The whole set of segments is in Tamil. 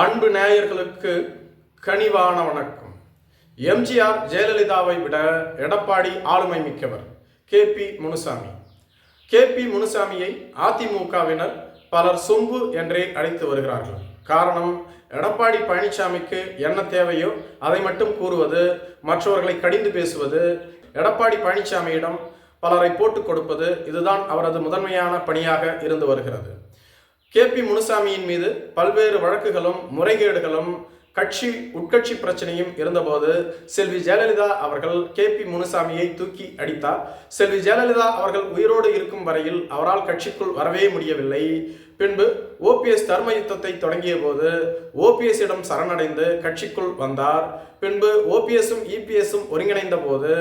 அன்பு நேயர்களுக்கு கனிவான வணக்கம். எம்ஜிஆர் ஜெயலலிதாவை விட எடப்பாடி ஆளுமை மிக்கவர் K P Munusamy. K P முனுசாமியை அதிமுகவினர் பலர் சொம்பு என்றே அழைத்து வருகிறார்கள். காரணம் எடப்பாடி பழனிசாமிக்கு என்ன தேவையோ அதை மட்டும் கூறுவது மற்றவர்களை கடிந்து பேசுவது எடப்பாடி பழனிசாமியிடம் பலரை போட்டுக் கொடுப்பது இதுதான் அவரது முதன்மையான பணியாக இருந்து வருகிறது. கே பி முனுசாமியின் மீது பல்வேறு வழக்குகளும் முறைகேடுகளும் கட்சி உட்கட்சி பிரச்சனையும் இருந்தபோது செல்வி ஜெயலலிதா அவர்கள் கே பி முனுசாமியை தூக்கி அடித்தார். செல்வி ஜெயலலிதா அவர்கள் உயிரோடு இருக்கும் வரையில் அவரால் கட்சிக்குள் வரவே முடியவில்லை. பின்பு ஓபிஎஸ் தர்ம யுத்தத்தை தொடங்கிய போது ஓபிஎஸ்ஸிடம் சரணடைந்து கட்சிக்குள் வந்தார். பின்பு ஓபிஎஸும் இபிஎஸும் ஒருங்கிணைந்த போது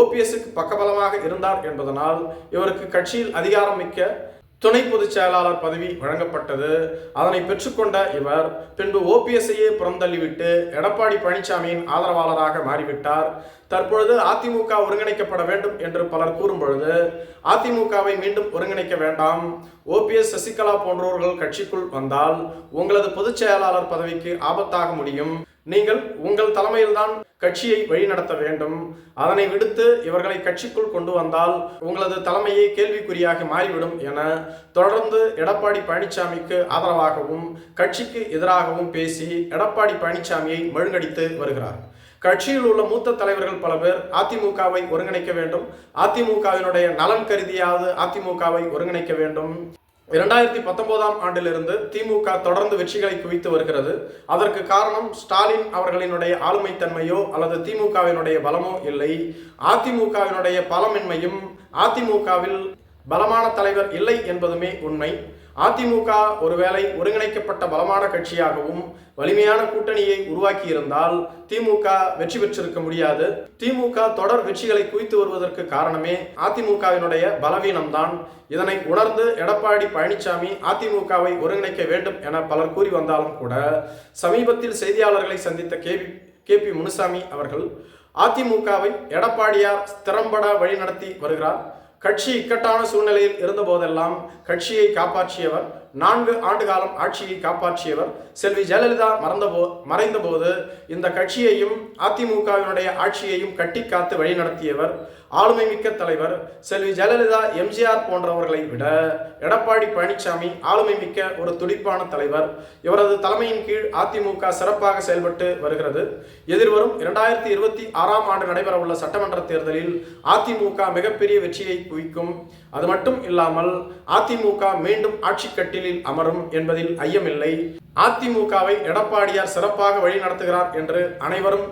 ஓபிஎஸ்க்கு பக்கபலமாக இருந்தார் என்பதனால் இவருக்கு கட்சியில் அதிகாரம் மிக்க துணை பொதுச் செயலாளர் பதவி வழங்கப்பட்டது. அதனை பெற்றுக்கொண்ட இவர் பின்பு ஓபிஎஸ்ஐயே புறந்தள்ளிவிட்டு எடப்பாடி பழனிசாமியின் ஆதரவாளராக மாறிவிட்டார். தற்பொழுது அதிமுக ஒருங்கிணைக்கப்பட வேண்டும் என்று பலர் கூறும் பொழுது அதிமுகவை மீண்டும் ஒருங்கிணைக்க வேண்டாம். ஓபிஎஸ் சசிகலா போன்றவர்கள் கட்சிக்குள் வந்தால் உங்களது பொதுச் செயலாளர் பதவிக்கு ஆபத்தாக முடியும். நீங்கள் உங்கள் தலைமையில்தான் கட்சியை வழிநடத்த வேண்டும். அதனை விடுத்து இவர்களை கட்சிக்குள் கொண்டு வந்தால் உங்களது தலைமையே கேள்விக்குறியாக மாறிவிடும் என தொடர்ந்து எடப்பாடி பழனிசாமிக்கு ஆதரவாகவும் கட்சிக்கு எதிராகவும் பேசி எடப்பாடி பழனிசாமியை மழுங்கடித்து வருகிறார். கட்சியில் உள்ள மூத்த தலைவர்கள் பல பேர் அதிமுகவை ஒருங்கிணைக்க வேண்டும். அதிமுகவினுடைய நலன் கருதியாவது அதிமுகவை ஒருங்கிணைக்க வேண்டும். இரண்டாயிரத்தி பத்தொன்பதாம் ஆண்டிலிருந்து திமுக தொடர்ந்து வெற்றிகளை குவித்து வருகிறது. அதற்கு காரணம் ஸ்டாலின் அவர்களினுடைய ஆளுமைத்தன்மையோ அல்லது திமுகவினுடைய பலமோ இல்லை. அதிமுகவினுடைய பலமின்மையும் அதிமுகவில் பலமான தலைவர் இல்லை என்பதுமே உண்மை. அதிமுக ஒருவேளை ஒருங்கிணைக்கப்பட்ட பலமான கட்சியாகவும் வலிமையான கூட்டணியை உருவாக்கி இருந்தால் திமுக வெற்றி பெற்றிருக்க முடியாது. திமுக தொடர் வெற்றிகளை குவித்து வருவதற்கு காரணமே அதிமுகவினுடைய பலவீனம்தான். இதனை உணர்ந்து எடப்பாடி பழனிசாமி அதிமுகவை ஒருங்கிணைக்க வேண்டும் என பலர் கூறி வந்தாலும் கூட சமீபத்தில் செய்தியாளர்களை சந்தித்த கே கே பி முனுசாமி அவர்கள் அதிமுகவை எடப்பாடியார் திறம்பட வழிநடத்தி வருகிறார். கட்சி இக்கட்டான சூழ்நிலையில் இருந்தபோதெல்லாம் கட்சியை காப்பாற்றியவர் நான்கு ஆண்டு காலம் ஆட்சியை காப்பாற்றியவர் செல்வி ஜெயலலிதா மறந்தபோ மறைந்தபோது இந்த கட்சியையும் அதிமுகவினுடைய ஆட்சியையும் கட்டி காத்து வழிநடத்தியவர் ஆளுமை மிக்க தலைவர் செல்வி ஜெயலலிதா எம்ஜிஆர் போன்றவர்களை விட எடப்பாடி பழனிசாமி ஆளுமை மிக்க ஒரு துடிப்பான தலைவர். இவரது தலைமையின் கீழ் அதிமுக சிறப்பாக செயல்பட்டு வருகிறது. எதிர்வரும் இரண்டாயிரத்தி இருபத்தி ஆறாம் ஆண்டு நடைபெறவுள்ள சட்டமன்ற தேர்தலில் அதிமுக மிகப்பெரிய வெற்றியை குவிக்கும். அது மட்டும் இல்லாமல் அதிமுக மீண்டும் ஆட்சி கட்டிலில் அமரும் என்பதில் ஐயமில்லை. அதிமுகவை எடப்பாடியார் சிறப்பாக வழிநடத்துகிறார் என்று அனைவரும்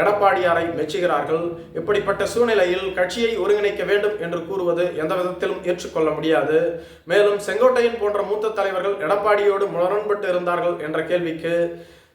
எடப்பாடியாரை மெச்சுகிறார்கள். இப்படிப்பட்ட சூழ்நிலையில் கட்சியை ஒருங்கிணைக்க வேண்டும் என்று கூறுவது எந்த விதத்திலும் ஏற்றுக்கொள்ள முடியாது. மேலும் செங்கோட்டையன் போன்ற மூத்த தலைவர்கள் எடப்பாடியோடு முரண்பட்டு இருந்தார்கள் என்ற கேள்விக்கு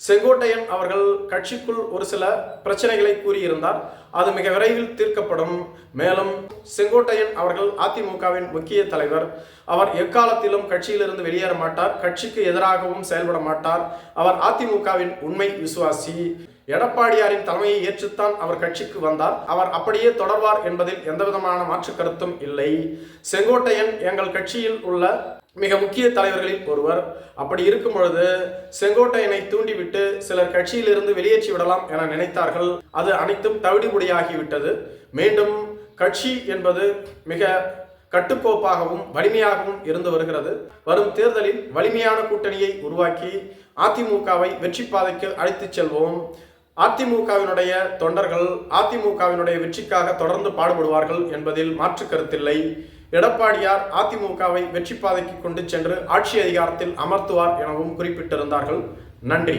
செங்கோட்டையன் அவர்கள் கட்சிக்குள் ஒரு சில பிரச்சனைகளை கூறியிருந்தார். அது மிக விரைவில் தீர்க்கப்படும். மேலும் செங்கோட்டையன் அவர்கள் அதிமுகவின் முக்கிய தலைவர். அவர் எக்காலத்திலும் கட்சியிலிருந்து வெளியேற மாட்டார். கட்சிக்கு எதிராகவும் செயல்பட மாட்டார். அவர் அதிமுகவின் உண்மை விசுவாசி. எடப்பாடியாரின் தலைமையை ஏற்றுத்தான் அவர் கட்சிக்கு வந்தார். அவர் அப்படியே தொடர்வார் என்பதில் எந்தவிதமான மாற்று கருத்தும் இல்லை. செங்கோட்டையன் எங்கள் கட்சியில் உள்ள மிக முக்கிய தலைவர்களில் ஒருவர். அப்படி இருக்கும் பொழுது செங்கோட்டையனை தூண்டிவிட்டு சிலர் கட்சியிலிருந்து வெளியேற்றி விடலாம் என நினைத்தார்கள். அது அனைத்தும் தவிடுபடியாகிவிட்டது. மீண்டும் கட்சி என்பது மிக கட்டுக்கோப்பாகவும் வலிமையாகவும் இருந்து வருகிறது. வரும் தேர்தலில் வலிமையான கூட்டணியை உருவாக்கி அதிமுகவை வெற்றி பாதைக்கு அழைத்துச் செல்வோம். அதிமுகவினுடைய தொண்டர்கள் அதிமுகவினுடைய வெற்றிக்காக தொடர்ந்து பாடுபடுவார்கள் என்பதில் மாற்று கருத்தில்லை. எடப்பாடியார் அதிமுகவை வெற்றி பாதைக்கு கொண்டு சென்று ஆட்சி அதிகாரத்தில் அமர்த்துவார் எனவும் குறிப்பிட்டிருந்தார்கள். நன்றி.